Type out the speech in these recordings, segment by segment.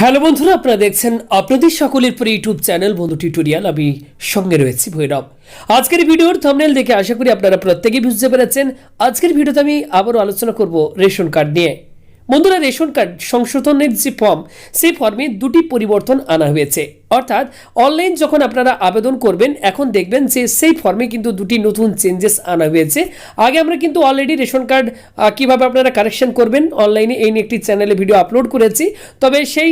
Hello বন্ধুরা, আপনারা দেখছেন আপনাদের সকলের পরে ইউটিউব চ্যানেল বন্ধু টিউটোরিয়াল। আমি সঙ্গে রয়েছি ভৈরব। আজকের ভিডিওর থামনেল দেখে আশা করি আপনারা প্রত্যেকেই বুঝতে পেরেছেন। আজকের ভিডিওতে আমি আবারও আলোচনা করব রেশন কার্ড নিয়ে। বন্ধুরা, রেশন কার্ড সংশোধনের যে ফর্ম সেই ফর্মে দুটি পরিবর্তন আনা হয়েছে। অর্থাৎ অনলাইন যখন আপনারা আবেদন করবেন, এখন দেখবেন যে সেই ফর্মে কিন্তু দুটি নতুন চেঞ্জেস আনা হয়েছে। আগে আমরা কিন্তু অলরেডি রেশন কার্ড কীভাবে আপনারা কারেকশন করবেন অনলাইনে এই নিয়ে একটি চ্যানেলে ভিডিও আপলোড করেছি। তবে সেই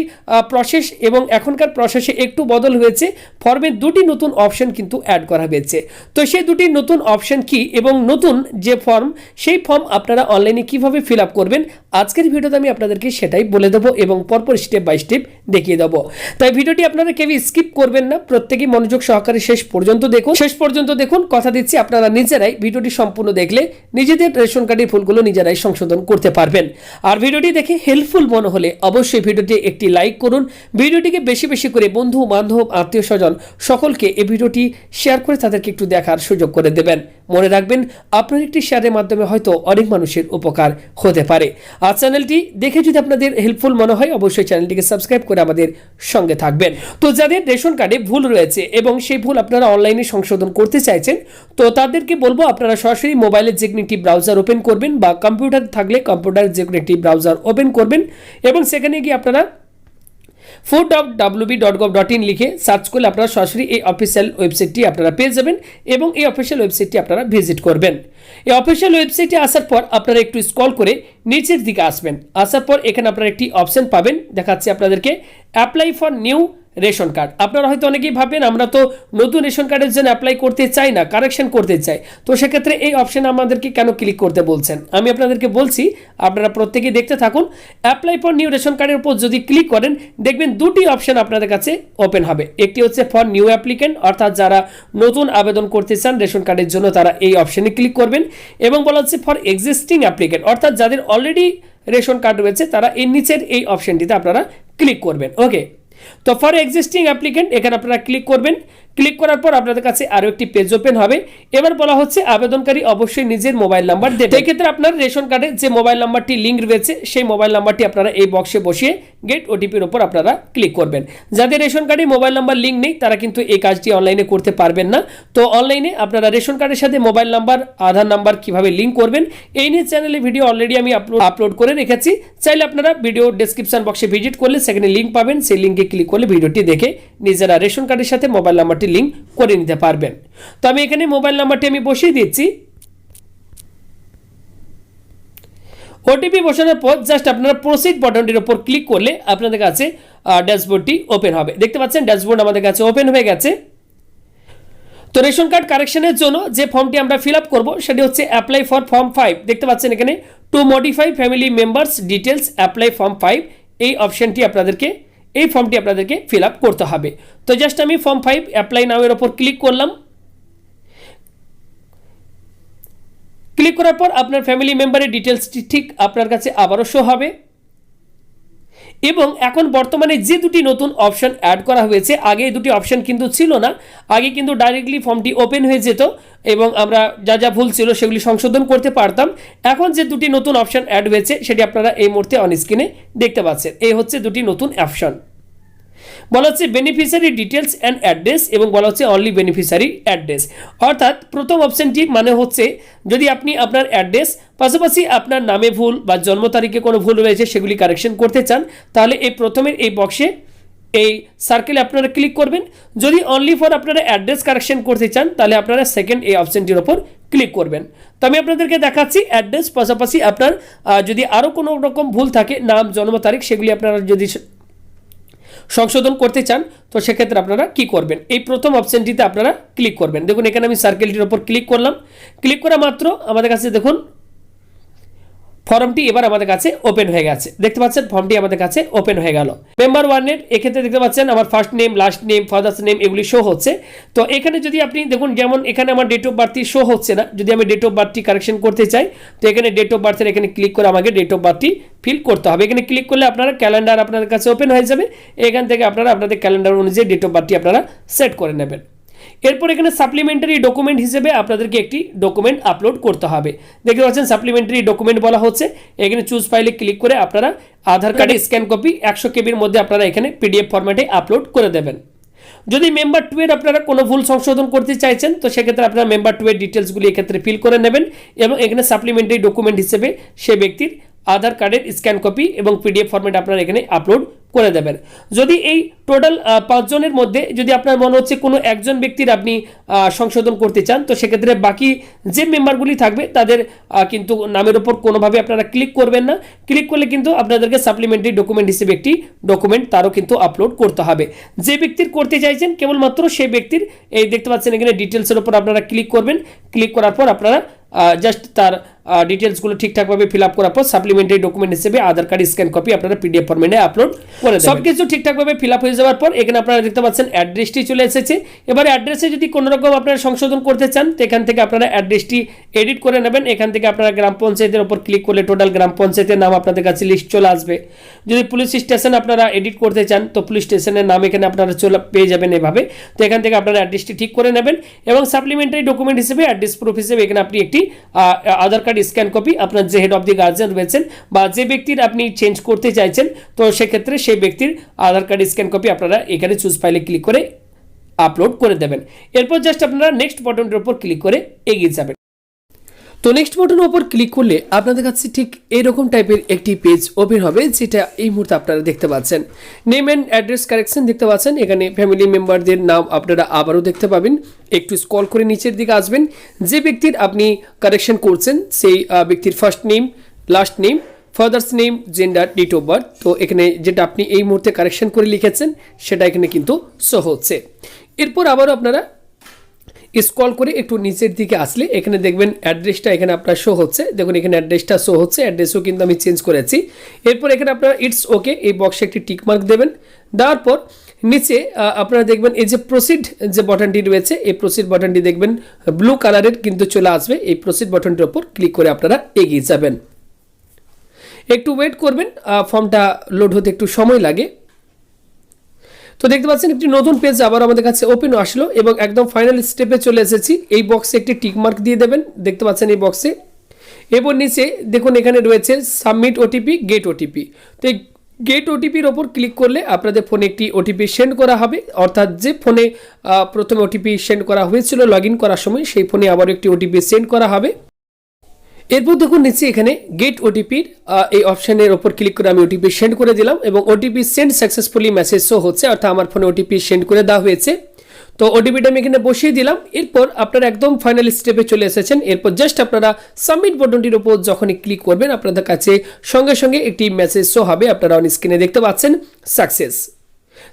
প্রসেস এবং এখনকার প্রসেসে একটু বদল হয়েছে। ফর্মে দুটি নতুন অপশন কিন্তু অ্যাড করা হয়েছে। তো সেই দুটি নতুন অপশন কি এবং নতুন যে ফর্ম সেই ফর্ম আপনারা অনলাইনে কীভাবে ফিল আপ করবেন, আজকের ভিডিওতে আমি আপনাদেরকে সেটাই বলে দেবো এবং পরপর স্টেপ বাই স্টেপ দেখিয়ে দেবো। তাই ভিডিওটি আপনারা কেউই স্কিপ করবেন না। প্রত্যেকেই মনোযোগ সহকারে শেষ পর্যন্ত দেখুন। শেষ পর্যন্ত দেখুন, কথা দিচ্ছি আপনারা নিজেরাই ভিডিওটি সম্পূর্ণ দেখলে নিজেদের রেশন কার্ডের ফুলগুলো নিজেরাই সংশোধন করতে পারবেন। আর ভিডিওটি দেখে হেল্পফুল মনে হলে অবশ্যই ভিডিওটি একটি লাইক করুন। ভিডিওটিকে বেশি বেশি করে বন্ধু, বান্ধব, আত্মীয় স্বজন সকলকে এই ভিডিওটি শেয়ার করে তাদেরকে একটু দেখার সুযোগ করে দেবেন। মনে রাখবেন, আপনার একটি শেয়ারের মাধ্যমে হয়তো অনেক মানুষের উপকার হতে পারে। আর চ্যানেলটি দেখে যদি আপনাদের হেল্পফুল মনে হয়, অবশ্যই চ্যানেলটিকে সাবস্ক্রাইব করে আমাদের সঙ্গে থাকবেন। তো যাদের রেশন কার্ডে ভুল রয়েছে এবং সেই ভুল আপনারা অনলাইনে সংশোধন করতে চাইছেন, তো তাদেরকে বলব আপনারা সরাসরি মোবাইলের যে কোনো একটি ব্রাউজার ওপেন করবেন বা কম্পিউটার থাকলে কম্পিউটার যে কোনো একটি ব্রাউজার ওপেন করবেন এবং সেখানে গিয়ে আপনারা food dot WB dot gov dot in লিখে সার্চ করলে আপনারা সরাসরি এই অফিসিয়াল ওয়েবসাইটটি আপনারা পেয়ে যাবেন এবং এই অফিসিয়াল ওয়েবসাইটটি আপনারা ভিজিট করবেন। এই অফিসিয়াল ওয়েবসাইটে আসার পর আপনারা একটু স্ক্রল করে নিচের দিকে আসবেন। আসার পর এখানে আপনারা একটি অপশন পাবেন। দেখাচ্ছি আপনাদেরকে apply for new ration card. আপনারা হয়তো অনেকেই ভাবেন, আমরা তো নতুন রেশন কার্ডের জন্য অ্যাপ্লাই করতে চাই না কারেকশন করতে চাই। তো সেক্ষেত্রে এই অপশন আমাদেরকে কেন ক্লিক করতে বলছেন? আমি আপনাদেরকে বলছি, আপনারা প্রত্যেকেই দেখতে থাকুন। অ্যাপ্লাই ফর নিউ রেশন কার্ডের উপর যদি ক্লিক করেন, দেখবেন দুটি অপশন আপনাদের কাছে ওপেন হবে। একটি হচ্ছে ফর নিউ অ্যাপ্লিকেন্ট অর্থাৎ যারা নতুন আবেদন করতে চান রেশন কার্ডের জন্য, তারা এই অপশনে ক্লিক করবেন। এবং বলা হচ্ছে ফর এক্সিস্টিং অ্যাপ্লিকেন্ট অর্থাৎ যাদের অলরেডি রেশন কার্ড রয়েছে, তারা এর নিচের এই অপশনটিতে আপনারা ক্লিক করবেন। ওকে তো ফর এক্সিস্টিং অ্যাপ্লিকেন্ট এখানে আপনারা ক্লিক করবেন। ক্লিক করার পর আপনাদের কাছে আরও একটি পেজ ওপেন হবে। এবার বলা হচ্ছে আবেদনকারী অবশ্যই নিজের মোবাইল নাম্বার দেবে এক্ষেত্রে আপনার রেশন কার্ডে যে মোবাইল নাম্বারটি লিঙ্ক রয়েছে সেই মোবাইল নাম্বারটি আপনারা এই বক্সে বসিয়ে গেট ওটিপির ওপর আপনারা ক্লিক করবেন। যাদের রেশন কার্ডে মোবাইল নাম্বার লিঙ্ক নেই, তারা কিন্তু এই কাজটি অনলাইনে করতে পারবেন না। তো অনলাইনে আপনারা রেশন কার্ডের সাথে মোবাইল নাম্বার, আধার নাম্বার কীভাবে লিঙ্ক করবেন, এই নিয়ে চ্যানেলে ভিডিও অলরেডি আমি আপলোড করে রেখেছি। চাইলে আপনারা ভিডিও ডেসক্রিপশন বক্সে ভিজিট করলে সেখানে লিঙ্ক পাবেন। সেই লিঙ্কে ক্লিক করলে ভিডিওটি দেখে নিজেরা রেশন কার্ডের সাথে মোবাইল নাম্বারটি লিঙ্ক করে নিতে পারবেন। তো আমি এখানে মোবাইল নাম্বারটি আমি বসিয়ে দিচ্ছি। ওটিপি বসানোর পর জাস্ট আপনারা প্রসিড বাটনটির উপর ক্লিক করলে আপনাদের কাছে ড্যাশবোর্ডটি ওপেন হবে। দেখতে পাচ্ছেন ড্যাশবোর্ড আমাদের কাছে ওপেন হয়ে গেছে। তো রেশন কার্ড কারেকশনের জন্য যে ফর্মটি আমরা ফিল আপ করব, সেটি হচ্ছে অ্যাপ্লাই ফর ফর্ম ফাইভ দেখতে পাচ্ছেন এখানে to modify family members details apply form five এই অপশনটি আপনাদেরকে, এই ফর্মটি আপনাদেরকে ফিল আপ করতে হবে। তো জাস্ট আমি ফর্ম ফাইভ অ্যাপ্লাই নামের ওপর ক্লিক করলাম। ক্লিক করার পর আপনার ফ্যামিলি মেম্বারের ডিটেলসটি ঠিক আপনার কাছে আবারও শো হবে। এবং এখন বর্তমানে যে দুটি নতুন অপশন অ্যাড করা হয়েছে, আগে দুটি অপশন কিন্তু ছিল না, আগে কিন্তু ডাইরেক্টলি ফর্মটি ওপেন হয়ে যেত এবং আমরা যা যা ভুল ছিল সেগুলি সংশোধন করতে পারতাম। এখন যে দুটি নতুন অপশন অ্যাড হয়েছে, সেটি আপনারা এই মুহূর্তে অন স্ক্রিনে দেখতে পাচ্ছেন। এই হচ্ছে দুটি নতুন অপশন বলা হচ্ছে বেনিফিশিয়ারি ডিটেলস অ্যান্ড অ্যাড্রেস এবং বলা হচ্ছে অনলি বেনিফিশিয়ারি অ্যাড্রেস অর্থাৎ প্রথম অপশানটি মানে হচ্ছে যদি আপনি আপনার অ্যাড্রেস পাশাপাশি আপনার নামে ভুল বা জন্ম তারিখে কোনো ভুল রয়েছে সেগুলি কারেকশন করতে চান, তাহলে এই প্রথমের এই বক্সে এই সার্কেলে আপনারা ক্লিক করবেন। যদি অনলি ফর আপনারা অ্যাড্রেস কারেকশন করতে চান, তাহলে আপনারা সেকেন্ড এই অপশানটির ওপর ক্লিক করবেন। তো আমি আপনাদেরকে দেখাচ্ছি অ্যাড্রেস পাশাপাশি আপনার যদি আরও কোনো রকম ভুল থাকে, নাম, জন্ম তারিখ, সেগুলি আপনারা যদি সংশোধন করতে চান, তো সেক্ষেত্রে আপনারা কি করবেন? এই প্রথম অপশানটিতে আপনারা ক্লিক করবেন। দেখুন, এখানে আমি সার্কেলটির ওপর ক্লিক করলাম। ক্লিক করা মাত্র আমাদের কাছে দেখুন ফর্মটি এবার আমাদের কাছে ওপেন হয়ে গেছে। দেখতে পাচ্ছেন, ফর্মটি আমাদের কাছে ওপেন হয়ে গেল। মেম্বার ওয়ানের এক্ষেত্রে দেখতে পাচ্ছেন, আমার first name last name father's name এগুলি শো হচ্ছে। তো এখানে যদি আপনি দেখুন, যেমন এখানে আমার ডেট অফ বার্থটি শো হচ্ছে না, যদি আমি ডেট অফ বার্থটি কারেকশন করতে চাই, তো এখানে ডেট অফ বার্থের এখানে ক্লিক করে আমাকে ডেট অফ বার্থটি ফিল করতে হবে। এখানে ক্লিক করলে আপনারা ক্যালেন্ডার আপনাদের কাছে ওপেন হয়ে যাবে। এখান থেকে আপনারা আপনাদের ক্যালেন্ডার অনুযায়ী ডেট অফ বার্থটি আপনারা সেট করে নেবেন। এরপর এখানে সাপ্লিমেন্টারি ডকুমেন্ট হিসেবে আপনাদেরকে একটি ডকুমেন্ট আপলোড করতে হবে। দেখতে পাচ্ছেন সাপ্লিমেন্টারি ডকুমেন্ট বলা হচ্ছে। এখানে চুজ ফাইলে ক্লিক করে আপনারা আধার কার্ডের স্ক্যান কপি একশো কেবির মধ্যে আপনারা এখানে পিডিএফ ফরম্যাটে আপলোড করে দেবেন। যদি মেম্বার টু এর আপনারা কোনো ভুল সংশোধন করতে চাইছেন, তো সেক্ষেত্রে আপনারা মেম্বার টু এর ডিটেলসগুলি এক্ষেত্রে ফিল করে নেবেন এবং এখানে সাপ্লিমেন্টারি ডকুমেন্ট হিসেবে সে ব্যক্তির আধার কার্ডের স্ক্যান কপি এবং পিডিএফ ফরম্যাট আপনারা এখানে আপলোড করে দেবেন। যদি এই টোটাল পাঁচজনের মধ্যে যদি আপনার মনে হচ্ছে কোনো একজন ব্যক্তির আপনি সংশোধন করতে চান, তো সেক্ষেত্রে বাকি যে মেম্বারগুলি থাকবে তাদের কিন্তু নামের ওপর কোনোভাবে আপনারা ক্লিক করবেন না। ক্লিক করলে কিন্তু আপনাদেরকে সাপ্লিমেন্টারি ডকুমেন্ট হিসেবে একটি ডকুমেন্ট তারও কিন্তু আপলোড করতে হবে। যে ব্যক্তির করতে চাইছেন, কেবলমাত্র সেই ব্যক্তির, এই দেখতে পাচ্ছেন এখানে ডিটেলসের উপর আপনারা ক্লিক করবেন। ক্লিক করার পর আপনারা জাস্ট তার ডিটেলসগুলো ঠিকঠাকভাবে ফিল আপ করার পর সাপ্লিমেন্টারি ডকুমেন্ট হিসেবে আধার কার্ড স্ক্যান কপি আপনারা পিডিএফ ফরম্যাটে আপলোড করে সব কিছু ঠিকঠাকভাবে ফিল আপ হয়ে যাওয়ার পর এখানে আপনারা দেখতে পাচ্ছেন অ্যাড্রেসটি চলে এসেছে। এবারে অ্যাড্রেসে যদি কোনো রকম আপনারা সংশোধন করতে চান, তো এখান থেকে আপনারা অ্যাড্রেসটি এডিট করে নেবেন। এখান থেকে আপনারা গ্রাম পঞ্চায়েতের উপর ক্লিক করলে টোটাল গ্রাম পঞ্চায়েতের নাম আপনাদের কাছে লিস্ট চলে আসবে। যদি পুলিশ স্টেশন আপনারা এডিট করতে চান, তো পুলিশ স্টেশনের নাম এখানে আপনারা চলে পেয়ে যাবেন এভাবে। তো এখান থেকে আপনারা অ্যাড্রেসটি ঠিক করে নেবেন এবং সাপ্লিমেন্টারি ডকুমেন্ট হিসেবে অ্যাড্রেস প্রুফ হিসেবে এখানে আপনি একটি আধার কার্ড স্ক্যান কপি আপনার যে হেড অফ দি গার্জেন রয়েছেন বা যে ব্যক্তির আপনি চেঞ্জ করতে চাইছেন, তো সেক্ষেত্রে সেই ব্যক্তির আধার কার্ড স্ক্যান কপি আপনারা এখানে চুজ ফাইলে ক্লিক করে আপলোড করে দেবেন। এরপর জাস্ট আপনারা নেক্সট বটনটির উপর ক্লিক করে এগিয়ে যাবেন। তো নেক্সট বাটনের উপর ক্লিক করলে আপনাদের কাছে ঠিক এরকম টাইপের একটি পেজ ওপেন হবে, যেটা এই মুহূর্তে আপনারা দেখতে পাচ্ছেন। নেম অ্যান্ড অ্যাড্রেস কারেকশন দেখতে পাচ্ছেন। এখানে ফ্যামিলি মেম্বারদের নাম আপনারা আবারও দেখতে পাবেন। একটু স্কল করে নিচের দিকে আসবেন। যে ব্যক্তির আপনি কারেকশন করছেন, সেই ব্যক্তির first name last name father's name gender date of birth তো এখানে যেটা আপনি এই মুহূর্তে কারেকশন করে লিখেছেন, সেটা এখানে কিন্তু শো হচ্ছে। এরপর আবারও আপনারা স্ক্রল করে একটু নিচের দিকে আসলে এখানে দেখবেন অ্যাড্রেসটা এখানে আপনার শো হচ্ছে। দেখুন, এখানে অ্যাড্রেসটা শো হচ্ছে অ্যাড্রেসও কিন্তু আমি চেঞ্জ করেছি। এরপর এখানে আপনারা ইটস ওকে এই বক্সে একটি টিকমার্ক দেবেন। দেওয়ার পর নিচে আপনারা দেখবেন এই যে প্রসিড যে বাটনটি রয়েছে, এই প্রসিড বাটনটি দেখবেন ব্লু কালারের কিন্তু চলে আসবে। এই প্রসিড বাটনটির ওপর ক্লিক করে আপনারা এগিয়ে যাবেন। একটু ওয়েট করবেন ফর্মটা লোড হতে একটু সময় লাগে। তো দেখতে পাচ্ছেন একটি নতুন পেজ আবার আমাদের কাছে ওপেন আসলো এবং একদম ফাইনাল স্টেপে চলে এসেছি। এই বক্সে একটি টিক মার্ক দিয়ে দেবেন। দেখতে পাচ্ছেন এই বক্সে এরপর নিচে দেখুন এখানে রয়েছে সাবমিট ওটিপি গেট ওটিপি তো এই গেট ওটিপির ওপর ক্লিক করলে আপনাদের ফোনে একটি ওটিপি সেন্ড করা হবে। অর্থাৎ যে ফোনে প্রথমে ওটিপি সেন্ড করা হয়েছিল লগ করার সময় সেই ফোনে আবার একটি ওটিপি সেন্ড করা হবে। এরপর দেখুন নিচে এখানে গেট ওটিপির এই অপশনের ওপর ক্লিক করে আমি ওটিপি সেন্ড করে দিলাম এবং OTP send successfully message show হচ্ছে, অর্থাৎ আমার ফোনে ওটিপি সেন্ড করে দেওয়া হয়েছে। তো ওটিপিটা আমি এখানে বসিয়ে দিলাম। এরপর আপনারা একদম ফাইনাল স্টেপে চলে এসেছেন। এরপর জাস্ট আপনারা সাবমিট বটনটির উপর যখনই ক্লিক করবেন, আপনাদের কাছে সঙ্গে সঙ্গে একটি মেসেজ শো হবে। আপনারা অন স্ক্রিনে দেখতে পাচ্ছেন success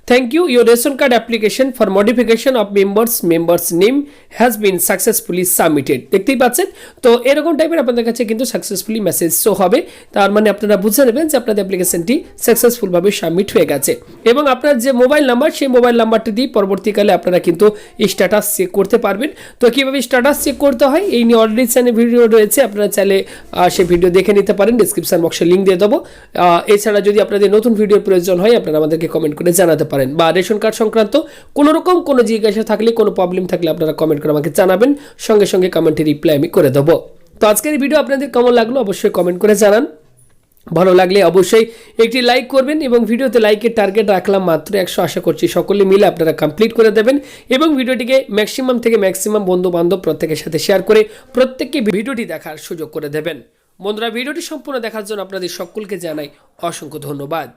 Thank you. Your ration card application for modification of members members name has been successfully submitted. দেখতেই পাচ্ছেন? তো এরকম টাইপের আপনাদের কাছে কিন্তু সাকসেসফুলি মেসেজ শো হবে। তার মানে আপনারা বুঝে নেবেন যে আপনাদের অ্যাপ্লিকেশনটি সাকসেসফুলভাবে সাবমিট হয়ে গেছে। এবং আপনার যে মোবাইল নাম্বার সেই মোবাইল নাম্বারটি দিয়ে পরবর্তীকালে আপনারা কিন্তু স্ট্যাটাস চেক করতে পারবেন। তো কীভাবে স্ট্যাটাস চেক করতে হয়? এই নিয়ে অলরেডি চ্যানেল ভিডিও রয়েছে। আপনারা চাইলে সেই ভিডিও দেখে নিতে পারেন। ডিসক্রিপশন বক্সে লিঙ্ক দিয়ে দেবো। এছাড়া যদি আপনাদের নতুন ভিডিওর প্রয়োজন হয়, আপনারা আমাদেরকে কমেন্ট করে জানাতে পারেন। বা রেশন কার্ড সংক্রান্ত কোনো রকম কোনো জিজ্ঞাসা থাকলে, কোনো প্রবলেম থাকলে আপনারা কমেন্ট করে আমাকে জানাবেন। সঙ্গে সঙ্গে কমেন্টে রিপ্লাই আমি করে দেবো। তো আজকের ভিডিও আপনাদের কেমন লাগল অবশ্যই কমেন্ট করে জানান। ভালো লাগলে অবশ্যই একটি লাইক করবেন এবং ভিডিওতে লাইকের টার্গেট রাখলাম মাত্র একশো আশা করছি। সকলে মিলে আপনারা কমপ্লিট করে দেবেন এবং ভিডিওটিকে ম্যাক্সিমাম থেকে ম্যাক্সিমাম বন্ধু বান্ধব প্রত্যেকের সাথে শেয়ার করে প্রত্যেককে ভিডিওটি দেখার সুযোগ করে দেবেন। বন্ধুরা ভিডিওটি সম্পূর্ণ দেখার জন্য আপনাদের সকলকে জানাই অসংখ্য ধন্যবাদ।